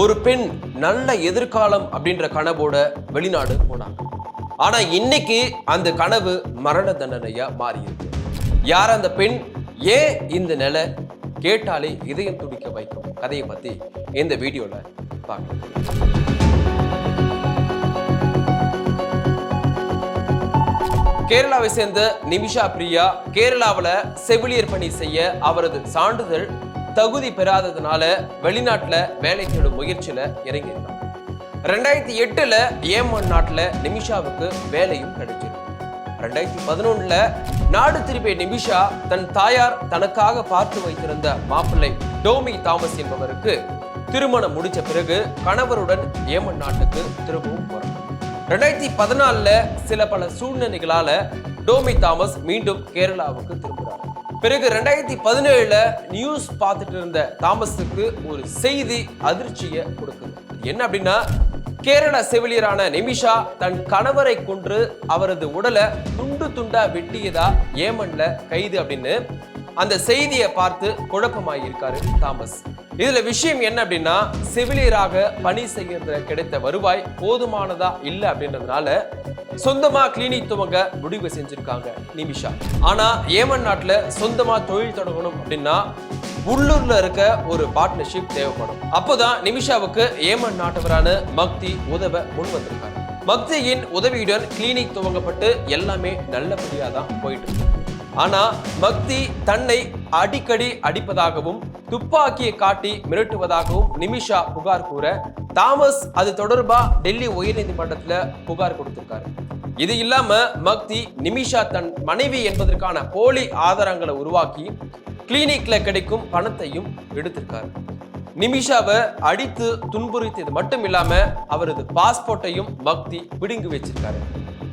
ஒரு பெண் நல்ல எதிர்காலம் அப்படின்ற கனவோட வெளிநாடு போனாங்க. ஆனா இன்னைக்கு அந்த கனவு மரண தண்டனையா மாறி இருக்கு யார் அந்த பெண்? ஏன் இந்த நிலை? கேட்டாலே இதயம் துடிக்க வைக்கும். கதையை பத்தி இந்த வீடியோல பார்க்கலாம். கேரளாவை சேர்ந்த நிமிஷா பிரியா கேரளாவில் செவிலியர் பணி செய்ய அவரது சான்றிதழ் தகுதி பெறாததுனால வெளிநாட்டில் வேலை தேடும் முயற்சியில இறங்கியிருக்காங்க ரெண்டாயிரத்தி எட்டுல ஏமன் நாட்டில் நிமிஷாவுக்கு வேலையும் கிடைச்சிருக்கு ரெண்டாயிரத்தி பதினொன்னுல நாடு திரும்பிய நிமிஷா தன் தாயார் தனக்காக பார்த்து வைத்திருந்த மாப்பிள்ளை டோமி தாமஸ் என்பவருக்கு திருமணம் முடிச்ச பிறகு கணவருடன் ஏமன் நாட்டுக்கு திரும்பவும் போறாங்க ரெண்டாயிரத்தி பதினாலுல சில பல சூழ்நிலைகளால டோமி தாமஸ் மீண்டும் கேரளாவுக்கு திரும்புகிறார் பிறகு ரெண்டாயிரத்தி பதினேழுல நியூஸ் பார்த்துட்டு இருந்த தாமஸுக்கு ஒரு செய்தி அதிர்ச்சியை கொடுக்குது. என்ன அப்படின்னா கேரள செவிலியரான நிமிஷா தன் கணவரை கொன்று அவரது உடலை துண்டு துண்டா வெட்டியதா ஏமன்ல கைது அப்படின்னு அந்த செய்தியை பார்த்து குழப்பமாயிருக்காரு தாமஸ். இதுல விஷயம் என்ன அப்படின்னா செவிலியராக பணி செய்யறதுல கிடைத்த வருவாய் போதுமானதா இல்ல அப்படின்றதுனால சொந்தமா கிளினிக் துவங்க முடிவு செஞ்சிருக்காங்க நிமிஷா. ஆனா ஏமன் நாட்டுல சொந்தமா தொழில் தொடங்கணும் அப்படின்னா உள்ளூர்ல இருக்க ஒரு பார்ட்னர்ஷிப் தேவைப்படும். அப்போதான் நிமிஷாவுக்கு ஏமன் நாட்டவரான மக்தி உதவ முன் வந்திருக்காங்க மக்தியின் உதவியுடன் கிளினிக் துவங்கப்பட்டு எல்லாமே நல்லபடியாக தான் போயிட்டு இருக்கு. ஆனா மக்தி தன்னை அடிக்கடி அடிப்பதாகவும் துப்பாக்கியை காட்டி மிரட்டுவதாகவும் நிமிஷா புகார் கூற தாமஸ் அது தொடர்பா டெல்லி உயர்நீதிமன்றத்துல புகார் கொடுத்திருக்காரு. இது இல்லாம மக்தி நிமிஷா தன் மனைவி என்பதற்கான போலி ஆதாரங்களை உருவாக்கி கிளினிக்ல கிடைக்கும் பணத்தையும் எடுத்திருக்காரு. நிமிஷாவை அடித்து துன்புறுத்தியது மட்டும் இல்லாம அவரது பாஸ்போர்ட்டையும் மக்தி பிடுங்கி வச்சிருக்காரு.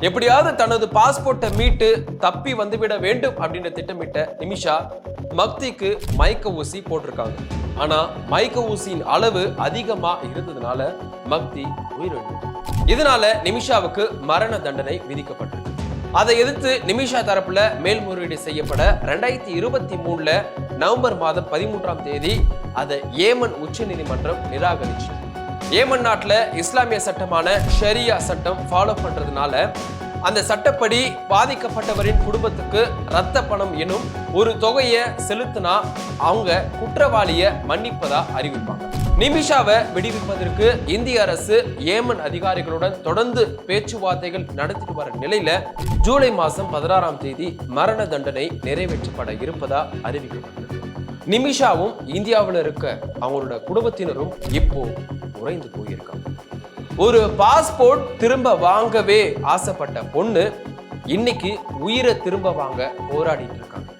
எப்படியாவது தனது பாஸ்போர்ட்டை மீட்டு தப்பி வந்துவிட வேண்டும் அப்படின்னு திட்டமிட்ட நிமிஷா மக்திக்கு மயக்க ஊசி போட்டிருக்காங்க. ஆனா மயக்க ஊசியின் அளவு அதிகமா இருந்ததுனால மக்தி உயிரிழந்தது. இதனால நிமிஷாவுக்கு மரண தண்டனை விதிக்கப்பட்டிருக்கு. அதை எதிர்த்து நிமிஷா தரப்புல மேல்முறையீடு செய்யப்பட ரெண்டாயிரத்தி இருபத்தி மூணுல நவம்பர் மாதம் பதிமூன்றாம் தேதி அதை ஏமன் உச்சநீதிமன்றம் நிராகரிச்சு ஏமன் நாட்டில் இஸ்லாமிய சட்டமான ஷரியா சட்டம் ஃபாலோ பண்ணுறதுனால அந்த சட்டப்படி பாதிக்கப்பட்டவரின் குடும்பத்துக்கு ரத்த பணம் எனும் ஒரு தொகையை செலுத்தினா அவங்க குற்றவாளியை மன்னிப்பதா அறிவிப்பாங்க. நிமிஷாவை விடுவிப்பதற்கு இந்திய அரசு ஏமன் அதிகாரிகளுடன் தொடர்ந்து பேச்சுவார்த்தைகள் நடத்திட்டு வர நிலையில ஜூலை மாதம் பதினாறாம் தேதி மரண தண்டனை நிறைவேற்றப்பட இருப்பதா அறிவிக்கப்பட்டது நிமிஷாவும் இந்தியாவில் இருக்க அவங்களோட குடும்பத்தினரும் இப்போ உறைந்து போயிருக்காங்க. ஒரு பாஸ்போர்ட் திரும்ப வாங்கவே ஆசைப்பட்ட பொண்ணு இன்னைக்கு உயிரை திரும்ப வாங்க போராடிட்டு இருக்காங்க.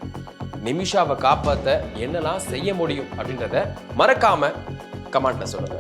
நிமிஷாவை காப்பாத்த என்னெல்லாம் செய்ய முடியும் அப்படின்றத மறக்காம கமெண்ட்ல சொல்லுங்க.